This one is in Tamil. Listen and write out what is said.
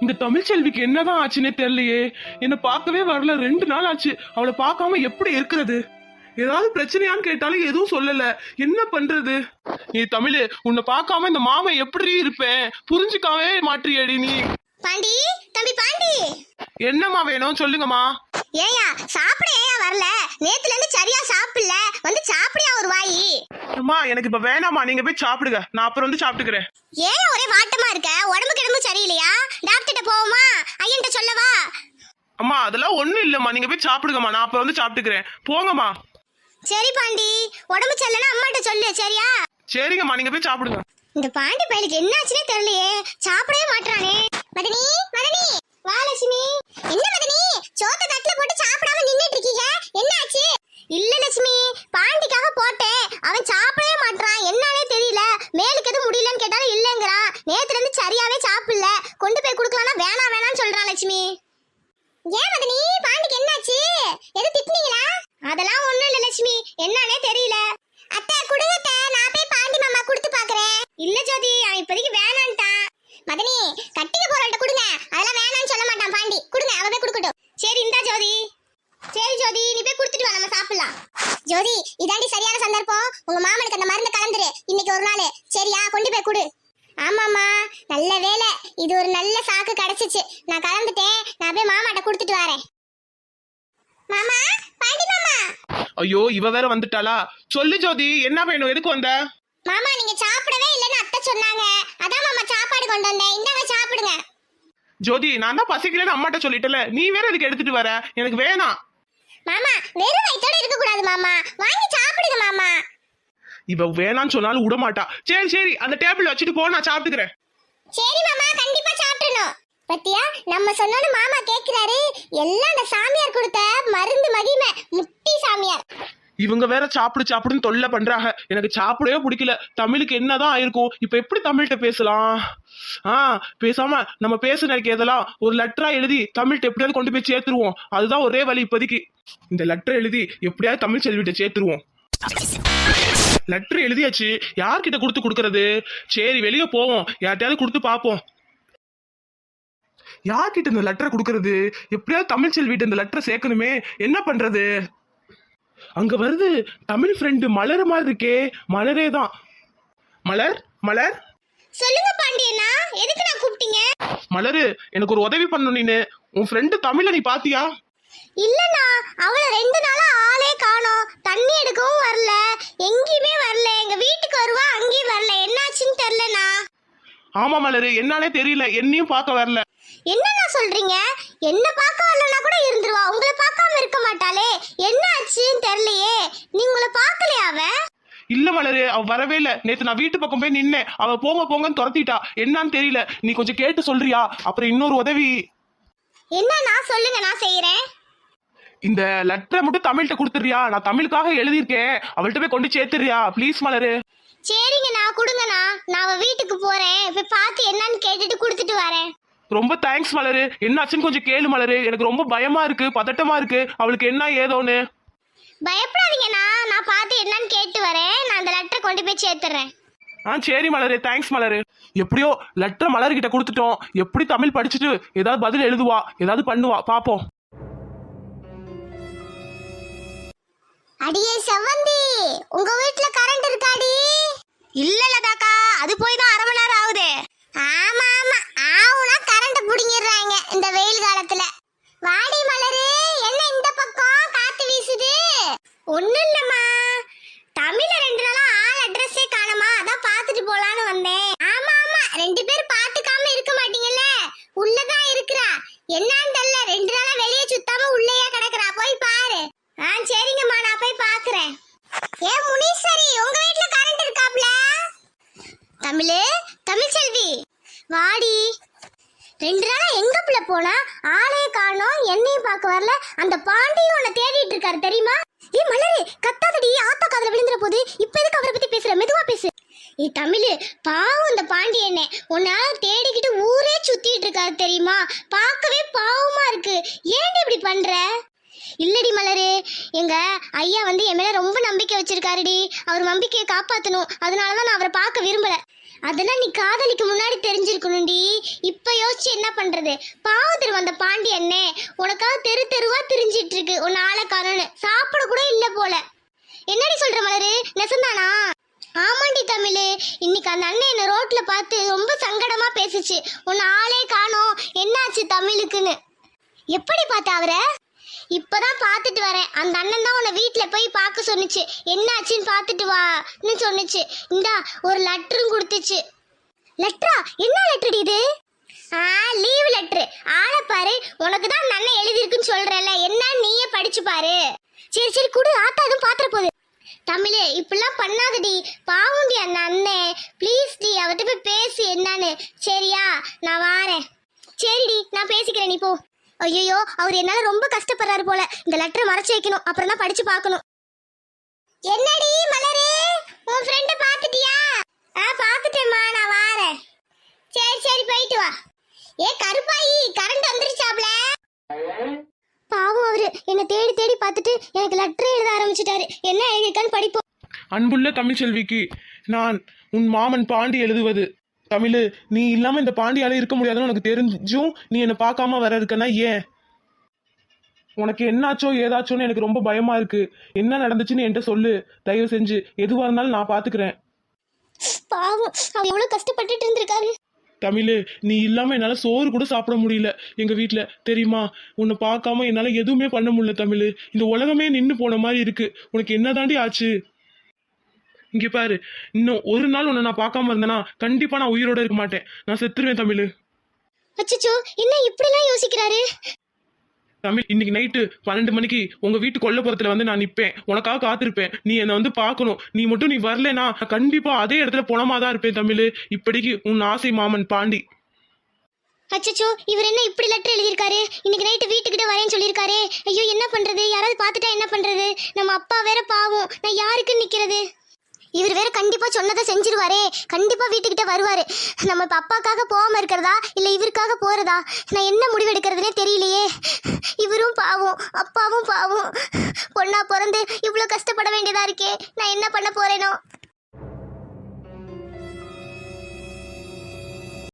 இந்த தமிழ்ச்செல்விக்கு என்னதான் ஆச்சுன்னே தெரியலையே. என்ன பார்க்கவே வரல. ரெண்டு நாள் ஆச்சு. அவளை பார்க்காம எப்படி இருக்கிறது? ஏதாவது பிரச்சனையான்னு கேட்டாலும் எதுவும் சொல்லல. என்ன பண்றது? நீ தமிழ் உன்னை பார்க்காம இந்த மாமன் எப்படி இருப்பேன்? புரிஞ்சுக்காவே மாற்றியடி நீ. பாண்டி தம்பி பாண்டி. என்னம்மா வேணும்? சொல்லுங்கம்மா. ஏயா சாப்பிட ஏயா வரல. நேத்துல இருந்து சரியா சாப்பிடல. வந்து சாப்பிடியா ஒரு வாயி? அம்மா எனக்கு இப்ப வேணாம்மா. நீங்க போய் சாப்பிடுங்க. நான் அப்புறம் வந்து சாப்பிட்டுக்கிறேன். ஏன் ஒரே வாட்டமா இருக்க? உடம்பு கிடம்பு சரியில்லையா? போவோமா? ஐயன்ட்ட சொல்லவா? அம்மா அதெல்லாம் ஒண்ணும் இல்லம்மா. நீங்க போய் சாப்பிடுங்கம்மா. நான் அப்புறம் வந்து சாப்பிட்டுக்கிறேன். போங்கம்மா. சரி பாண்டி. உடம்பு சரியில்லைன்னா அம்மாட்ட சொல்லு சரியா? சரிங்கம்மா. நீங்க போய் சாப்பிடுங்க. இந்த பாண்டி பயலுக்கு என்ன ஆச்சுனே தெரியலையே. சாப்பிடவே மாட்டானே மதனி மதனி. வா லட்சுமி. என்ன மதனி? சோத்த தட்டுல போட்டு சாப்பிடாம நின்னுட்டு இருக்கீங்க. என்ன ஆச்சு இல்ல லட்சுமி பாண்டிக்காக போட்டேன் அவன் சாப்பிடவே மாட்டான் என்னன்னே தெரியல மேலுக்கு எதுவும் முடியலன்னு கேட்டாலும் இல்லங்கிறான் நேத்துல இருந்து சரியாவே சாப்பிடல கொண்டு போய் கொடுக்கலாம்னா வேணாம் வேணாம்னு சொல்றான் லட்சுமி ஏன் மதனி பாண்டிக்கு என்னாச்சு எது திட்டுனீங்களா அதெல்லாம் ஒண்ணும் இல்ல லட்சுமி என்னன்னே தெரியல அத்தை குடுங்க அத்தை, நான் போய் பாண்டி மாமா கொடுத்து பாக்குறேன் இல்ல ஜோதி அவன் இப்போதைக்கு வேணான்ட்டான் மதனி கட்டிக்க போறவள்ட்ட கொடுங்க அதெல்லாம் வேணாம்னு சொல்ல மாட்டான் பாண்டி கொடுங்க அவ போய் கொடுக்கட்டும் சரி இந்தா ஜோதி சரி ஜோதி நீ போய் கொடுத்துட்டு வா நம்ம சாப்பிடலாம். ஜோதி இதாண்டி சரியான சந்தர்ப்பம். உங்க மாமனுக்கு அந்த மருந்து கலந்துரு. இன்னைக்கு ஒரு நாள். சரியா கொண்டு போய் கொடு. ஆமாம்மா நல்ல வேலை இது ஒரு நல்ல சாக்கு கிடைச்சிச்சு. நான் கலந்துட்டேன். நான் போய் மாமாட்ட கொடுத்துட்டு வரேன். மாமா பாண்டி மாமா. ஐயோ இவ வேற வந்துட்டாளா? சொல்லு ஜோதி. என்ன வேணும்? எதுக்கு வந்த? மாமா நீங்க சாப்பிடவே இல்லைன்னு அத்தை சொன்னாங்க. அதான் மாமா சாப்பாடு கொண்டு வந்தேன். இந்தாங்க சாப்பிடுங்க. ஜோதி நான் தான் பசிக்கலன்னு அம்மாட்ட சொல்லிட்டல நீ வேற இதுக்கு எடுத்துட்டு வர? எனக்கு வேணாம். மாமா வெறும் வயிற்றோட இருக்க கூடாது மாமா. வாங்கி சாப்பிடுங்க மாமா. இவ வேணாம்னு சொன்னாலும் விட மாட்டா சரி சரி அந்த டேபிள் வச்சுட்டு போ நான் சாப்பிட்டுக்கிறேன். சரி மாமா கண்டிப்பா சாப்பிடணும். பத்தியா நம்ம சொன்னோன்னு மாமா கேக்குறாரு. எல்லாம் அந்த சாமியார் கொடுத்த மருந்து மகிமை முட்டி சாமியார். இவங்க வேற சாப்பிடு சாப்பிடுன்னு தொல்லை பண்றாங்க. எனக்கு சாப்பிடவே பிடிக்கல. தமிழுக்கு என்னதான் ஆயிருக்கும்? இப்ப எப்படி தமிழ்கிட்ட பேசலாம்? ஆ பேசாம நம்ம பேசுனதுக்கு எதெல்லாம்? ஒரு லெட்டரா எழுதி தமிழ்கிட்ட எப்படியாவது கொண்டு போய் சேர்த்துருவோம். அதுதான் ஒரே வழி இப்போதைக்கு. இந்த லெட்டர் எழுதி எப்படியாவது தமிழ் செல்விட்ட சேர்த்துருவோம். லெட்டர் எழுதியாச்சு. யார்கிட்ட கொடுத்து கொடுக்கறது? சரி வெளியே போவோம். யார்கிட்டயாவது கொடுத்து பார்ப்போம். யார்கிட்ட இந்த லெட்டரை கொடுக்கறது? எப்படியாவது தமிழ் இந்த லெட்டரை சேர்க்கணுமே? என்ன பண்றது? அங்க வருது தமிழ் ஃப்ரெண்டு மலர் மாதிரி இருக்கே. மலரே தான். மலர் மலர். சொல்லுங்க பாண்டியண்ணா எதுக்கு நான் கூப்பிட்டீங்க? மலரு எனக்கு ஒரு உதவி பண்ணணும் நீனு. உன் ஃப்ரெண்டு தமிழ நீ பாத்தியா? இல்லண்ணா அவள ரெண்டு நாளா ஆளே காணோம். தண்ணி எடுக்கவும் வரல. எங்கேயுமே வரல. எங்க வீட்டுக்கு வருவா அங்கேயும் வரல. என்னாச்சுன்னு தெரியலண்ணா. ஆமா மலரு என்னாலே தெரியல. என்னையும் பார்க்க வரல. என்னண்ணா சொல்றீங்க? என்ன பார்க்க வரலனா கூட இருந்துருவா. உங்களை பார்க்காம இருக்க மாட்டாளே. என்ன ஆச்சுன்னு தெரியலையே. நீ உங்களை பார்க்கலையா அவ? இல்ல மலரு அவ வரவே இல்ல. நேத்து நான் வீட்டு பக்கம் போய் நின்னேன். அவ போங்க போங்கன்னு துரத்திட்டா. என்னன்னு தெரியல. நீ கொஞ்சம் கேட்டு சொல்றியா? அப்புறம் இன்னொரு உதவி. என்னண்ணா சொல்லுங்க நான் செய்யறேன் இந்த லெட்டரை மட்டும் தமிழ்கிட்ட கொடுத்துறியா நான் தமிழுக்காக எழுதியிருக்கேன். அவள்கிட்ட போய் கொண்டு சேர்த்துறியா ப்ளீஸ் மலரு. சரிங்கண்ணா கொடுங்கண்ணா. நான் அவ வீட்டுக்கு போறேன். போய் பார்த்து என்னன்னு கேட்டுட்டு கொடுத்துட்டு வரேன். ரொம்ப தேங்க்ஸ் மலரு. என்னாச்சுன்னு கொஞ்சம் கேளு மலரு. எனக்கு ரொம்ப பயமா இருக்கு பதட்டமா இருக்கு. அவளுக்கு என்ன ஏதோன்னு. பயப்படாதீங்கண்ணா. நான் பார்த்து என்னன்னு கேட்டு வரேன். நான் அந்த லெட்டரை கொண்டு போய் சேர்த்துறேன். ஆ சரி மலரு. தேங்க்ஸ் மலரு. எப்படியோ லெட்டர் மலர் கிட்ட கொடுத்துட்டோம். எப்படி தமிழ் படிச்சுட்டு ஏதாவது பதில் எழுதுவா? ஏதாவது பண்ணுவா? பாப்போம். அடியே செவ்வந்தி உங்க வீட்ல கரண்ட் இருக்காடி. இல்ல லதாக்கா அது போய் தான் அரை மணி நேரம் ஆகுது ஆமா ஆமா ஆவுனா கரண்ட் புடிங்கிடுறாங்க இந்த வெயில் காலத்துல வாடி மலரு என்ன இந்த பக்கம் காத்து வீசுது ஒண்ணும் இல்லம்மா தமிழ்ல ரெண்டு நாளா ஆள் அட்ரஸே காணமா அதான் பாத்துட்டு போலான்னு வந்தேன் ஆமா ஆமா ரெண்டு பேர் பாத்துக்காம இருக்க மாட்டீங்கல்ல உள்ளதான் இருக்கிறா என்னன்னு தெரியல ரெண்டு நாளா வெளியே சுத்தாம உள்ளேயே கிடக்குறா போய் பாரு ஆ சரிங்கம்மா நான் போய் பாக்குறேன் ஏ முனீஸ்வரி உங்க வீட்ல கரண்ட் இருக்காப்ல தமிழே தமிழ் செல்வி. வாடி. ரெண்டு நாளா எங்க பிள்ளை போனா? ஆளே காணோம் என்னையும் பார்க்க வரல. அந்த பாண்டியும் உன்னை தேடிட்டு இருக்காரு தெரியுமா? ஏ மலரே கத்தாதடி ஆத்தா காதல விழுந்துற போது இப்ப எதுக்கு அவரை பத்தி பேசுற? மெதுவா பேசு. ஏ தமிழ் பாவம் இந்த பாண்டியனே உன்னால தேடிக்கிட்டு ஊரே சுத்திட்டு இருக்காரு தெரியுமா? பார்க்கவே பாவமா இருக்கு. ஏன்டி இப்படி பண்ற? இல்லடி மலரு எங்க ஐயா வந்து என் மேல ரொம்ப நம்பிக்கை வச்சிருக்காருடி. அவர் நம்பிக்கையை காப்பாத்தணும். அதனாலதான் நான் அவரை பார்க்க விரும்பல. அதெல்லாம் நீ காதலிக்கு முன்னாடி தெரிஞ்சிருக்கணும்டி. இப்ப யோசிச்சு என்ன பண்றது? பாவத்தில் வந்த பாண்டி அண்ணே உனக்காக தெரு தெருவா திரிஞ்சிட்டு இருக்கு உன் ஆளை காணோன்னு. சாப்பிட கூட இல்ல போல. என்னடி சொல்ற மலரு? நெசந்தானா? ஆமாண்டி தமிழ். இன்னைக்கு அந்த அண்ணன் என்ன ரோட்ல பார்த்து ரொம்ப சங்கடமா பேசுச்சு. உன் ஆளே காணோம். என்னாச்சு தமிழுக்குன்னு? எப்படி பார்த்த அவரை? இப்பதான் பார்த்துட்டு வரேன். அந்த அண்ணன் தான் உன்னை வீட்டில் போய் பார்க்க சொன்னுச்சு. என்னாச்சுன்னு பார்த்துட்டு வான்னு சொன்னுச்சு. இந்தா ஒரு லெட்டரும் கொடுத்துச்சு. லெட்டரா என்ன லெட்டர் இது? ஆ லீவ் லெட்டர் ஆளை பாரு உனக்கு தான் அந்த அண்ணன் எழுதியிருக்குன்னு சொல்றேன்ல. என்ன நீயே படிச்சு பாரு. சரி சரி குடு. ஆத்தா எதுவும் பாத்திர போகுது. தமிழே இப்படிலாம் பண்ணாதடி. பாவுண்டி அந்த அண்ணே. ப்ளீஸ் டி அவர்கிட்ட போய் பேசு என்னன்னு. சரியா? நான் வாரேன். சரிடி நான் பேசிக்கிறேன் நீ போ. ஐயோ அவர் என்னால ரொம்ப கஷ்டப்படுறாரு போல. இந்த லெட்டரை மறைச்சு வைக்கணும். அப்புறம் தான் படிச்சு பார்க்கணும். என்னடி மலரே? உன் ஃப்ரெண்ட பாத்துட்டியா ஆ பாத்துட்டேம்மா நான் வாரேன். சரி சரி போயிட்டு வா. ஏ கருப்பாயி கரண்ட் வந்துருச்சாப்ல? பாவம் அவரு. என்னை தேடி தேடி பார்த்துட்டு எனக்கு லெட்டர் எழுத ஆரம்பிச்சிட்டாரு. என்ன எழுதியிருக்கான்னு படிப்போம். அன்புள்ள தமிழ்ச்செல்விக்கு நான் உன் மாமன் பாண்டி எழுதுவது. தமிழ் நீ இல்லாம இந்த பாண்டியால இருக்க முடியாதுன்னு உனக்கு தெரிஞ்சும் நீ என்னை பார்க்காம வர இருக்கனா ஏன்? உனக்கு என்னாச்சோ ஏதாச்சோன்னு எனக்கு ரொம்ப பயமா இருக்கு. என்ன நடந்துச்சுன்னு என்கிட்ட சொல்லு. தயவு செஞ்சு எதுவா இருந்தாலும் நான் பாத்துக்கிறேன். பாவம் எவ்வளவு கஷ்டப்பட்டுட்டு இருந்திருக்காரு. தமிழ் நீ இல்லாம என்னால சோறு கூட சாப்பிட முடியல. எங்க வீட்ல தெரியுமா? உன்னை பார்க்காம என்னால எதுவுமே பண்ண முடியல தமிழ். இந்த உலகமே நின்னு போன மாதிரி இருக்கு. உனக்கு என்ன தாண்டி ஆச்சு? இங்க பாரு இன்னும் ஒரு நாள் உன்னை நான் பார்க்காம இருந்தேனா கண்டிப்பா நான் உயிரோட இருக்க மாட்டேன். நான் செத்துருவேன் தமிழ். அச்சச்சோ என்ன இப்படிலாம் யோசிக்கிறாரு? தமிழ் இன்னைக்கு நைட்டு பன்னெண்டு மணிக்கு உங்க வீட்டு கொல்லப்புறத்துல வந்து நான் நிப்பேன். உனக்காக காத்திருப்பேன். நீ என்னை வந்து பார்க்கணும். நீ மட்டும் நீ வரலைனா கண்டிப்பா அதே இடத்துல புணமா தான் இருப்பேன் தமிழ். இப்படிக்கு உன் ஆசை மாமன் பாண்டி. அச்சச்சோ இவர் என்ன இப்படி லெட்டர் எழுதியிருக்காரு? இன்னைக்கு நைட்டு வீட்டுக்கிட்ட வரேன்னு சொல்லியிருக்காரு. ஐயோ என்ன பண்றது? யாராவது பார்த்துட்டா என்ன பண்றது? நம்ம அப்பா வேற பாவம். நான் யாருக்கு நிக்கிறது? இவர் வேற கண்டிப்பா சொன்னதை செஞ்சிருவாரே. கண்டிப்பா வீட்டுக்கிட்ட வருவாரு. நம்ம இப்ப அப்பாக்காக போகாம இருக்கிறதா? இல்ல இவருக்காக போறதா? நான் என்ன முடிவு எடுக்கிறதுனே தெரியலையே. இவரும் பாவம் அப்பாவும் பாவம். பொண்ணா பிறந்து இவ்வளவு கஷ்டப்பட வேண்டியதா இருக்கே. நான் என்ன பண்ண போறேனோ?